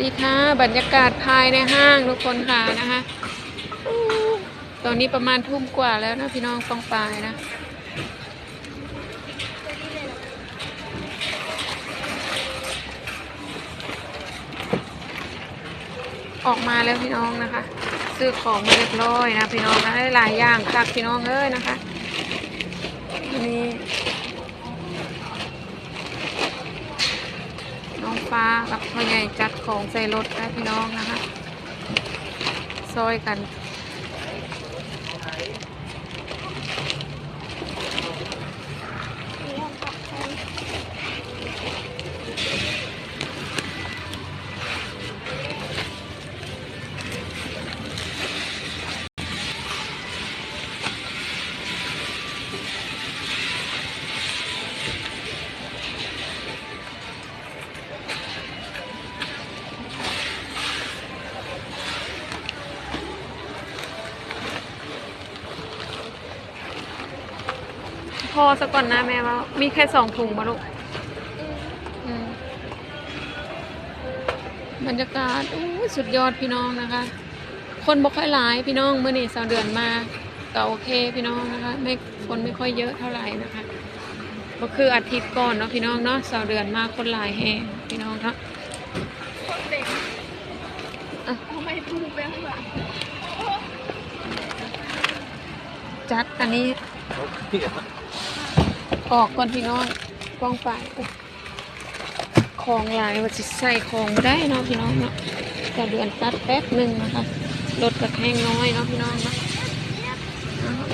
ดีค่ะ บรรยากาศภายในห้างทุกคนค่ะนะคะตอนนี้ประมาณทุ่มกว่าแล้วนะพี่น้องฟองปลายนะออกมาแล้วพี่น้องนะคะ ซื้อของมาเรียบร้อยนะพี่น้องนะหลายอย่างคักพี่น้องเอ้ยนะคะนี่ น้องฟ้ากับพ่อใหญ่จัดของใส่รถได้พี่น้องนะคะ ซอยกัน อสักก่อนนะแม่ว่า มีแค่สองถุงมาลูกอืมบรรยากาศอู้ยสุดยอดพี่น้องนะคะ คนบ่ค่อยหลายพี่น้องเมื่อนี่สองเดือนมาก็โอเคพี่น้องนะคะไม่คนไม่ค่อยเยอะเท่าไหร่นะคะก็คืออาทิตย์ก่อนเนาะพี่น้องเนาะสองเดือนมาคนหลายแฮงพี่น้องเนาะคนเด็กอะทำไมพูดไปข้างหลังจัดอันนี้ ออกก่อนพี่น้องกล้องไปของหลายว่าจะใส่ของไม่ได้เนาะพี่น้องเนาะแต่เดือนตัดแป๊บหนึ่งนะคะรถกระแห้งน้อยเนาะพี่น้องเนาะ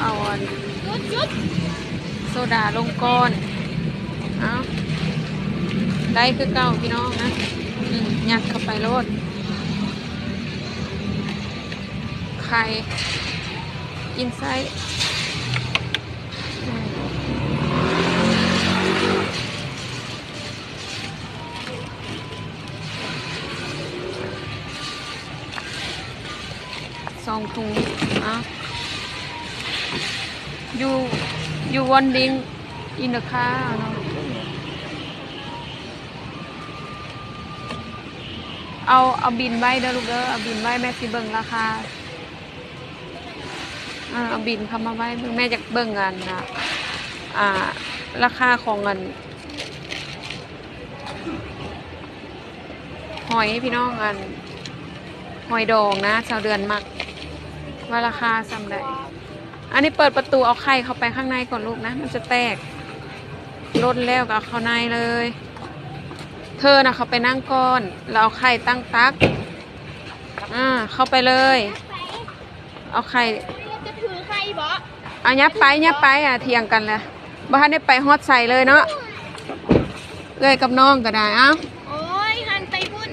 เอาอันโซดาลงก้อนเอาได้คือเก่าพี่น้องนะยัดเข้าไปโลดไข่อินไซด์ สองถุงอา you you wanting in the car เนาะเอาเอาบินไว้เด้อลูกเด้อเอาบินไว้แม่สิเบิ่งราคาอเอาบินเข้ามาไว้เบิ่งแม่จะเบิ่งกันนะอ่า ราคาของเงินหอยพี่น้องกันหอยดองนะชาวเดือนมัก ว่าราคาสำใดอันนี้เปิดประตูเอาไข่เข้าไปข้างในก่อนลูกนะ มันจะแตกล้นแล้วก็เอาเข้าในเลย เธอนะเขาไปนั่งก่อน เราเอาไข่ตั้งตักอ่าเข้าไปเลย เอาไข่จะถือใครบ่เอายับไปยับไปอะเทียงกันเลยบ้านได้ไปฮอดใส่เลยเนาะเอ้ยกับน้องก็ได้เอ้า โอ้ยหันไปพุ่น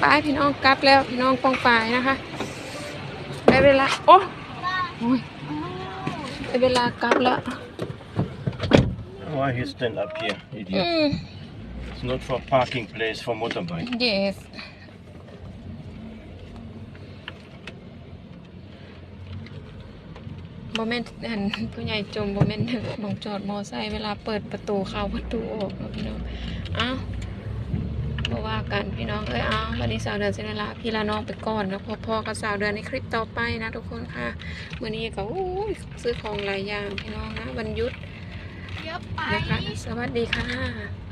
ไปพี่น้องกลับแล้วพี่น้องปองปายนะคะได้เวลาโอ้โอ้ยได้เวลากลับแล้ว Why he stand up here, อื idiot? ม It's not for parking place for motorbike. yes โมเมนต์อันผู้ใหญ่จมโมเมนต์หมองจอดมอไซค์เวลาเปิดประตูเข้าประตูออกเนาะพี่น้องอ้าวมาว่า กันพี่น้องเอ้ยอ้าววันนี้สาวเดือนเซนลาพี่ละน้องไปก่อนแล้วพอพอกับสาวเดือนในคลิปต่อไปนะทุกคนค่ะวันนี้ก็อู้ยซื้อของหลายอย่างพี่น้องนะวันหยุดเดี๋ยวไปนะคะสวัสดีค่ะ